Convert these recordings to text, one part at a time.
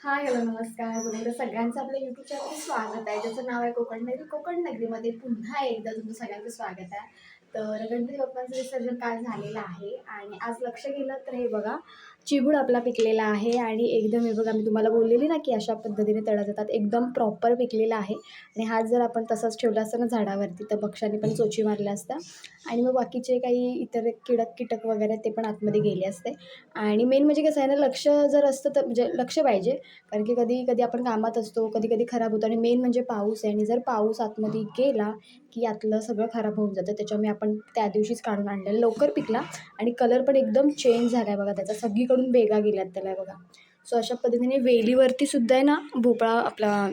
Hi hello नमस्कार. बरोबर सगळ्यांचं आपल्या यूट्यूब चॅनलवर स्वागत आहे. ज्याचं नाव आहे कोकण नगरी कोकण नगरीमध्ये पुन्हा एकदा तुमचं सगळ्यांचं स्वागत आहे. तर गणपती बाप्पांचं विसर्जन काल झालेलं आहे आणि आज लक्ष गेलं तर हे बघा चिबूड आपला पिकलेला आहे आणि एकदम हे बघा मी तुम्हाला बोललेली ना की अशा पद्धतीने तळा जातात. एकदम प्रॉपर पिकलेला आहे. आणि हात जर आपण तसाच ठेवला असता ना झाडावरती तर पक्षाने पण चोची मारल्या असता. आणि मग बाकीचे काही इतर किडक कीटक वगैरे ते पण आतमध्ये गेले असते. आणि मेन म्हणजे कसं आहे ना लक्ष जर असतं तर म्हणजे लक्ष पाहिजे. कारण की कधी कधी आपण कामात असतो कधी कधी खराब होतो. आणि मेन म्हणजे पाऊस आहे. आणि जर पाऊस आतमध्ये गेला की आतलं सगळं खराब होऊन जातं. त्याच्यामुळे आपण त्या दिवशीच काढून आणलेलं लवकर पिकला आणि कलर पण एकदम चेंज झाला आहे बघा त्याचा. करून बेगा गेल्यात त्याला बघा. सो अशा पद्धतीने वेलीवरती सुद्धा आहे ना भोपळा आपला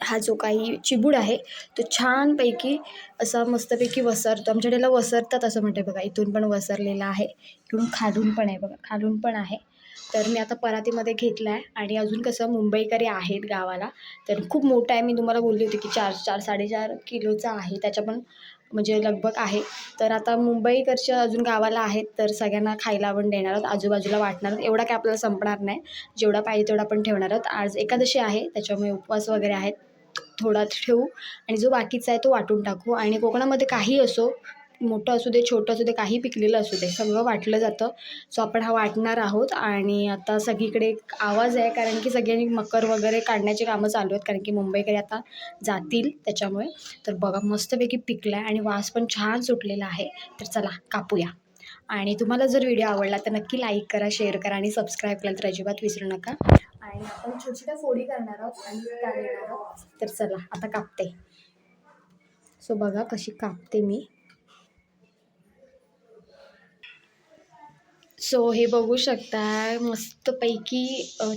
हा जो काही चिबूड आहे तो छानपैकी असा मस्तपैकी वसरतो. आमच्याकडे याला वसरतात असं म्हणते बघा. इथून पण वसरलेला आहे. इकडून खालून पण आहे बघा. खालून पण आहे. तर मी आता परातीमध्ये घेतला आहे आणि अजून कसं मुंबईकरी आहेत गावाला. तर खूप मोठा आहे. मी तुम्हाला बोलली होती की चार चार साडेचार किलोचा आहे. त्याच्या पण म्हणजे लगभग आहे. तर आता मुंबईकडच्या अजून गावाला आहेत तर सगळ्यांना खायला आपण देणार आहोत आजूबाजूला वाटणार आहोत. एवढा काय आपल्याला संपणार नाही. जेवढा पाहिजे तेवढा आपण ठेवणार आहोत. आज एकादशी आहे त्याच्यामुळे उपवास वगैरे आहेत. थोडा ठेवू. आणि जो बाकीचा आहे तो वाटून टाकू. आणि कोकणामध्ये काही असो मोठं असू दे छोटं असू दे काही पिकलेलं असू दे सगळं वाटलं जातं. सो आपण हा वाटणार आहोत आणि आता सगळीकडे एक आवाज आहे कारण की सगळ्यांनी मकर वगैरे काढण्याची कामं चालू आहेत कारण की मुंबईकडे आता जातील त्याच्यामुळे. तर बघा मस्तपैकी पिकला आहे आणि वास पण छान सुटलेला आहे. तर चला कापूया. आणि तुम्हाला जर व्हिडिओ आवडला तर नक्की लाईक करा शेअर करा आणि सबस्क्राईब करायला तर अजिबात विसरू नका. आणि आपण छोट्या छोट्या फोडी करणार आहोत आणि त्या देणार आहोत. तर चला आता कापते. सो बघा कशी कापते मी. सो हे बघू शकता मस्तपैकी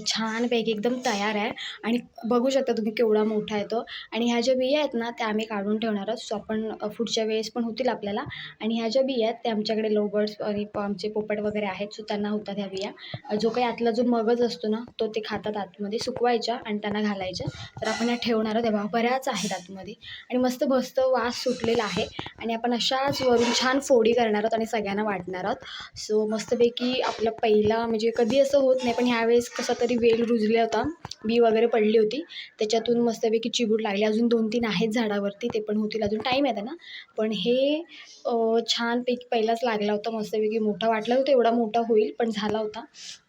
छानपैकी एकदम तयार आहे. आणि बघू शकता तुम्ही केवढा मोठा आहे तो. आणि ह्या ज्या बिया आहेत ना त्या आम्ही काढून ठेवणार आहोत. सो आपण पुढच्या वेळेस पण होतील आपल्याला. आणि ह्या ज्या बिया आहेत त्या आमच्याकडे लोबर्स आणि आमचे पोपट वगैरे आहेत. सो त्यांना होतात ह्या बिया. जो काही आतला जो मगज असतो ना तो ते खातात आतमध्ये सुकवायच्या आणि त्यांना घालायच्या. तर आपण ह्या ठेवणार आहोत. तेव्हा बऱ्याच आहेत आतमध्ये. आणि मस्त मस्त वास सुटलेला आहे. आणि आपण अशाच वरून छान फोडी करणार आहोत आणि सगळ्यांना वाटणार आहोत. सो मस्तपैकी की आपला पहिला म्हणजे कधी असं होत नाही पण ह्यावेळेस कसा तरी वेल रुजला होता. बी वगैरे पडली होती. त्याच्यातून मस्तपैकी चिबूड लागली. अजून दोन तीन आहेत झाडावरती ते पण होतील. अजून टाईम आहे त्यांना. पण हे अं, छानपैकी पहिलाच लागला होता. मस्तपैकी मोठा वाटला होता एवढा मोठा होईल पण झाला होता.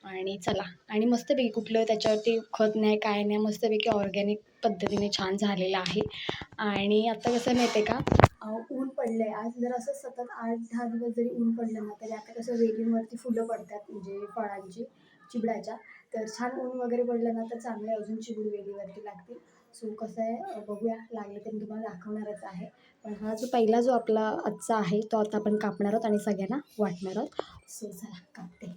आणि चला. आणि मस्तपैकी कुठलं त्याच्यावरती खत नाही काय नाही मस्तपैकी ऑर्गॅनिक पद्धतीने छान झालेलं आहे. आणि आता कसं माहिती आहे का ऊन पडलं आहे आज जर असं सतत आठ दहा दिवस जरी ऊन पडलं ना तरी आता कसं वेलींवरती फुलं पडतात म्हणजे फळांची चिबडाच्या तर छान ऊन वगैरे पडलं ना तर चांगले अजून चिबूड वेलीवरती लागतील. सो कसं आहे बघूया. लागले तर मी तुम्हाला दाखवणारच आहे. पण हा जो पहिला जो आपला आजचा आहे तो आता आपण कापणार आहोत आणि सगळ्यांना वाटणार आहोत. सो चला कापते.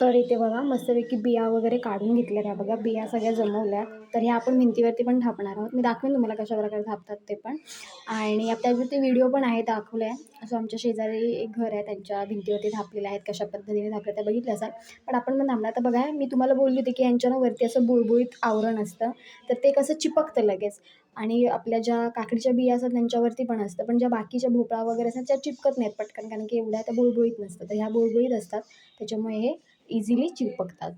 तर इथे बघा मस्तपैकी बिया वगैरे काढून घेतल्या त्या बघा. बिया सगळ्या जमवल्या. तर ह्या आपण भिंतीवरती पण थापणार आहोत. मी दाखवेन तुम्हाला कशा प्रकारे थापतात ते पण. आणि त्याच्यावरती व्हिडिओ पण आहे दाखवले आहे असं आमच्या शेजारी एक घर आहे त्यांच्या भिंतीवरती थापलेल्या आहेत कशा पद्धतीने थापल्या त्या बघितलं असाल. पण आपण पण थांबला तर बघा मी तुम्हाला बोलली होती की यांच्या ना वरती असं बुळबुळीत आवरण असतं. तर ते कसं चिपकतं लगेच. आणि आपल्या ज्या काकडीच्या बिया असतात त्यांच्यावरती पण असतं. पण ज्या बाकीच्या भोपळा वगैरे असतात त्या चिपकत नाहीत पटकन कारण की एवढ्या त्या बुळबुळीत नसतं तर ह्या बुळबुळीत असतात. त्याच्यामुळे हे इझिली चिपकतात.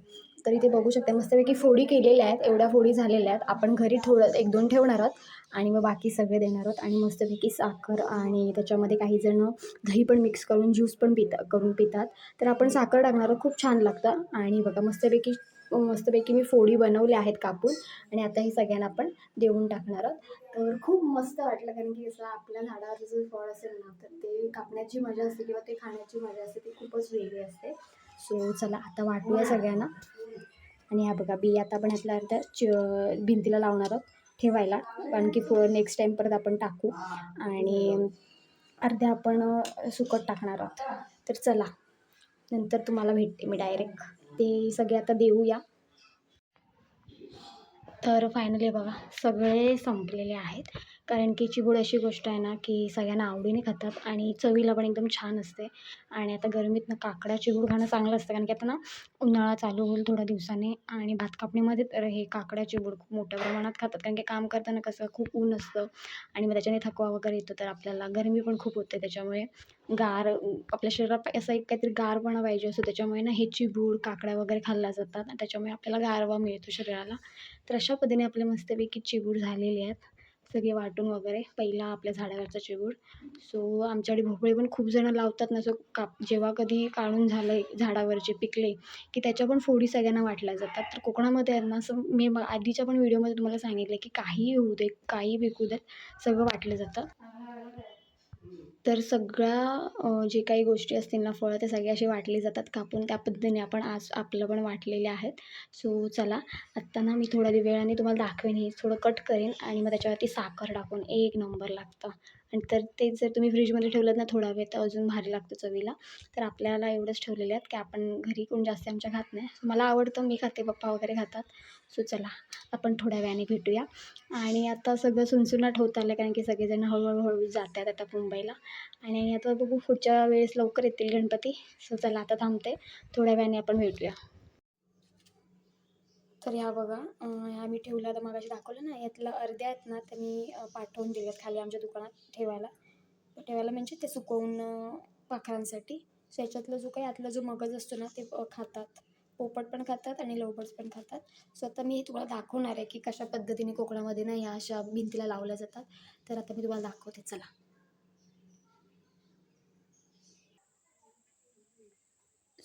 तर इथे बघू शकता. मस्तपैकी फोडी केलेल्या आहेत. एवढ्या फोडी झालेल्या आहेत. आपण घरी थोडं एक दोन ठेवणार आहोत आणि मग बाकी सगळे देणार आहोत. आणि मस्तपैकी साखर आणि त्याच्यामध्ये काही जण दही पण मिक्स करून ज्यूस पण पिता करून पितात. तर आपण साखर टाकणार आहोत. खूप छान लागतं. आणि बघा मस्तपैकी मस्तपैकी मी फोडी बनवल्या आहेत कापून. आणि आता हे सगळ्यांना आपण देऊन टाकणार आहोत. तर खूप मस्त वाटलं कारण की जसं आपल्या झाडावर जर फळ असेल ना तर ते कापण्याची मजा असते किंवा ते खाण्याची मजा असते ती खूपच वेगळी असते. सो चला आता वाटूया सगळ्यांना. आणि ह्या बघा बी आता आपण आपल्या अर्ध्या च भिंतीला लावणार आहोत ठेवायला. कारण की फो नेक्स्ट टाईम परत आपण टाकू. आणि अर्ध्या आपण सुकट टाकणार आहोत. तर चला नंतर तुम्हाला भेटते मी डायरेक्ट ते सगळे आता देऊया. तर फायनली बघा सगळे संपलेले आहेत. कारण की चिबूड अशी गोष्ट आहे ना की सगळ्यांना आवडीने खातात आणि चवीला पण एकदम छान असते. आणि आता गरमीतनं काकडा चिबूड खाणं चांगलं असतं कारण की आता ना उन्हाळा चालू होईल थोड्या दिवसांनी आणि भात कापणीमध्ये तर हे काकडा चिबूड खूप मोठ्या प्रमाणात खातात कारण की काम करताना कसं खूप ऊन असतं आणि मग त्याच्याने थकवा वगैरे येतो तर आपल्याला गरमी पण खूप होते त्याच्यामुळे गार आपल्या शरीरात असं एक काहीतरी गारपणा पाहिजे असतो त्याच्यामुळे ना हे चिबूड काकड्या वगैरे खाल्ल्या जातात आणि त्याच्यामुळे आपल्याला गारवा मिळतो शरीराला. तर अशा पद्धतीने आपले मस्तपैकी चिबूड झालेले आहेत. सगळे वाटून वगैरे पहिला आपल्या झाडावरचा चिगूड सो आमच्याकडे भोपळे पण खूप जणं लावतात ना सो काप जेव्हा कधी काढून झालं आहे झाडावरचे पिकले की त्याच्या पण फोडी सगळ्यांना वाटल्या जातात. तर कोकणामध्ये आहेत ना असं मी आधीच्या पण व्हिडिओमध्ये तुम्हाला सांगितलं की काहीही होऊ दे काही विकू देत सगळं वाटलं जातं. तर सगळ्या जे काही गोष्टी असतील ना फळं ते सगळे असे वाटले जातात कापून. त्या पद्धतीने आपण आज आपलं पण वाटलेले आहेत. सो चला. आत्ता ना मी थोड्या वेळाने तुम्हाला दाखवेन. हे थोडं कट करेन आणि मग त्याच्यावरती साखर टाकून एक नंबर लागतं. आणि तर ते जर तुम्ही फ्रीजमध्ये ठेवलं ना थोडा वेळ तर अजून भारी लागतं चवीला. तर आपल्याला एवढंच ठेवलेले आहेत की आपण घरी कोण जास्त आमच्या खात नाही. मला आवडतं मी खाते पप्पा वगैरे खातात. सो चला आपण थोड्या वेळाने भेटूया. आणि आता सगळं सुनसुनाट होत आलं कारण की सगळेजण हळूहळू हळू जात आहेत आता मुंबईला. आणि आता बघू पुढच्या वेळेस लवकर येतील गणपती. सो चला आता थांबते. थोड्या वेळाने आपण भेटूया. तर ह्या बघा ह्या मी ठेवला तर मगाशी दाखवलं ना यातला अर्ध्या आहेत ना तर मी पाठवून दिल्यात खाली आमच्या दुकानात ठेवायला. ठेवायला म्हणजे ते सुकवून पाखरांसाठी. सो याच्यातला जो काही आतला जो मगज असतो ना ते खातात. पोपट पण खातात आणि लवबर्ड्स पण खातात. सो आता मी तुम्हाला दाखवणार आहे की कशा पद्धतीने कोकणामध्ये ना ह्या अशा भिंतीला लावल्या जातात. तर आता मी तुम्हाला दाखवते चला.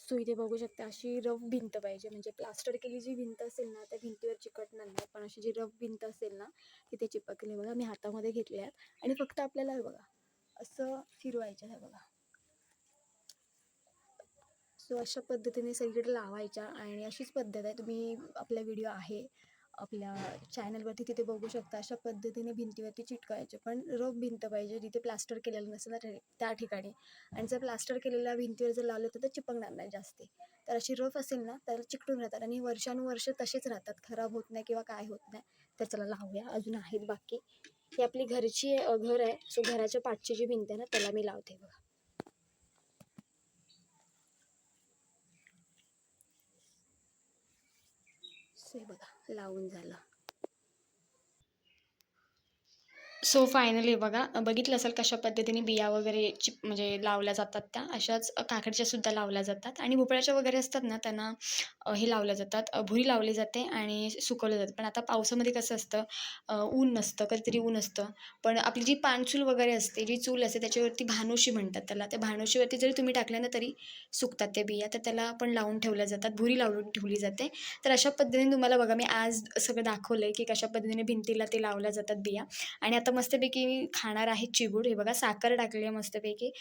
सो इथे बघू शकता. अशी रफ भिंत पाहिजे. म्हणजे प्लास्टर केली जी भिंत असेल ना त्या भिंतीवर चिकटणार नाही पण अशी जी रफ भिंत असेल ना तिथे चिपकली. बघा मी हातामध्ये घेतले आहेत आणि फक्त आपल्याला बघा असं फिरवायचं आहे बघा. सो अशा पद्धतीने सगळीकडे लावायच्या. आणि अशीच पद्धत आहे. तुम्ही आपला व्हिडिओ आहे. आपल्या चॅनलवरती तिथे बघू शकता अशा पद्धतीने भिंतीवरती चिटकायचे पण रोप भिंत पाहिजे जिथे प्लास्टर केलेलं नसेल ना त्या ठिकाणी. आणि जर प्लास्टर केलेल्या भिंतीवर जर लावलं तर ते चिपकणार नाही जास्ती. तर अशी रफ असेल ना तर चिकटून राहतात. आणि वर्षानुवर्ष तसेच राहतात. खराब होत नाही किंवा काय होत नाही. तर चला लावूया. अजून आहेत बाकी. ही आपली घरची घर आहे. सो घराच्या पाठची जी भिंत आहे ना त्याला मी लावते बघा. हे बघा लावून झालं. सो फायनली बघा बघितलं असेल कशा पद्धतीने बिया वगैरे चिप म्हणजे लावल्या जातात त्या. अशाच काकडीच्या सुद्धा लावल्या जातात. आणि भोपळ्याच्या वगैरे असतात ना त्यांना हे लावल्या जातात. भुरी लावली जाते आणि सुकवलं जातं. पण आता पावसामध्ये कसं असतं ऊन नसतं कधीतरी ऊन असतं. पण आपली जी पानचूल वगैरे असते जी चूल असते त्याच्यावरती भानोशी म्हणतात त्याला. त्या भानोशीवरती जरी तुम्ही टाकल्या ना तरी सुकतात त्या बिया. तर त्याला पण लावून ठेवल्या जातात. भुरी लावून ठेवली जाते. तर अशा पद्धतीने तुम्हाला बघा मी आज सगळं दाखवलं आहे की कशा पद्धतीने भिंतीला ते लावल्या जातात बिया. आणि आता मस्तपैकी मी खाणार आहे चिबूड. हे बघा साखर टाकली आहे मस्तपैकी.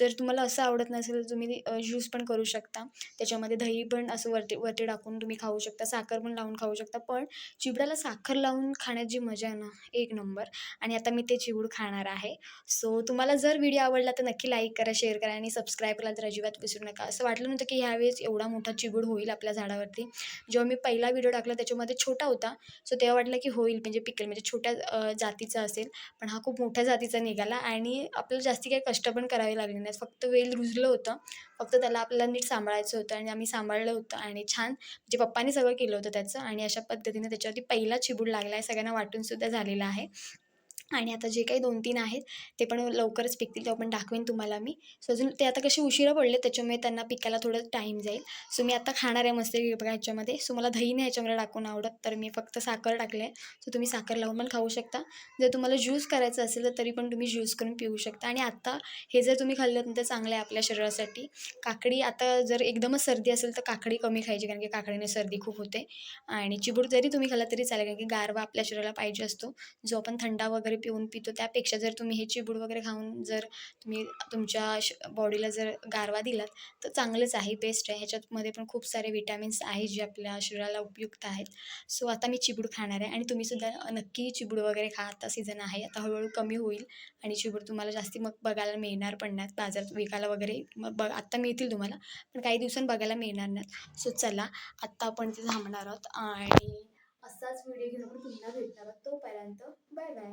जर तुम्हाला असं आवडत नसेल तर तुम्ही ज्यूस पण करू शकता. त्याच्यामध्ये दही पण असं वरती वरती टाकून तुम्ही खाऊ शकता. साखर पण लावून खाऊ शकता. पण चिबडाला साखर लावून खाण्यात जी मजा आहे ना एक नंबर. आणि आता मी ते चिबूड खाणार आहे. सो तुम्हाला जर व्हिडिओ आवडला तर नक्की लाईक करा शेअर करा आणि सबस्क्राईब करा तर अजिबात विसरू नका. असं वाटलं नव्हतं की ह्यावेळेस एवढा मोठा चिबूड होईल आपल्या झाडावरती. जेव्हा मी पहिला व्हिडिओ टाकला त्याच्यामध्ये छोटा होता. सो तेव्हा वाटलं की होईल. म्हणजे पिकेल म्हणजे छोट्या जातीचा असेल. पण हा खूप मोठ्या जातीचा निघाला आणि आपल्याला जास्ती काही कष्ट पण करावे लागले नाहीत. फक्त वेल रुजलं होतं. फक्त त्याला आपल्याला नीट सांभाळायचं होतं आणि आम्ही सांभाळलं होतं आणि छान म्हणजे पप्पानी सगळं केलं होतं त्याचं आणि अशा पद्धतीने त्याच्यावरती पहिला चिबूड लागला आहे सगळ्यांना वाटूनसुद्धा झालेला आहे. आणि आता जे काही दोन तीन आहेत ते पण लवकरच पिकतील तेव्हा पण दाखवेन तुम्हाला मी. सो अजून ते आता कसे उशिरा पडले त्याच्यामुळे त्यांना पिकायला थोडं टाईम जाईल. सो मी आता खाणार आहे मस्त बघा ह्याच्यामध्ये. सो मला दही नाही ह्याच्यामध्ये टाकून आवडत तर मी फक्त साखर टाकले आहे. सो तुम्ही साखर लावून पण खाऊ शकता. जर तुम्हाला ज्यूस करायचं असेल तर तरी पण तुम्ही ज्यूस करून पिऊ शकता. आणि आत्ता हे जर तुम्ही खाल्लं तर चांगलं आहे आपल्या शरीरासाठी. काकडी आता जर एकदमच सर्दी असेल तर काकडी कमी खायची कारण की काकडीने सर्दी खूप होते. आणि चिबूड जरी तुम्ही खाल्ला तरी चालेल कारण की गारवा आपल्या शरीराला पाहिजे असतो. जो आपण थंडा वगैरे पिऊन पितो. त्यापेक्षा जर तुम्ही हे चिबूड वगैरे खाऊन जर तुम्ही तुमच्या श बॉडीला जर गारवा दिलात तर चांगलंच आहे. बेस्ट आहे. ह्याच्यातमध्ये पण खूप सारे विटॅमिन्स आहेत जे आपल्या शरीराला उपयुक्त आहेत. सो आता मी चिबूड खाणार आहे आणि तुम्हीसुद्धा नक्की चिबूड वगैरे खा. आता सीझन आहे. आता हळूहळू कमी होईल आणि चिबूड तुम्हाला जास्ती मग बघायला मिळणार पण नाहीत. बाजारात विकायला वगैरे मग बघ आत्ता मिळतील तुम्हाला पण काही दिवसांनी बघायला मिळणार नाहीत. सो चला आत्ता आपण ते थांबणार आहोत आणि असाच व्हिडिओ घेऊन पुन्हा भेटणार आहोत तोपर्यंत. Bye bye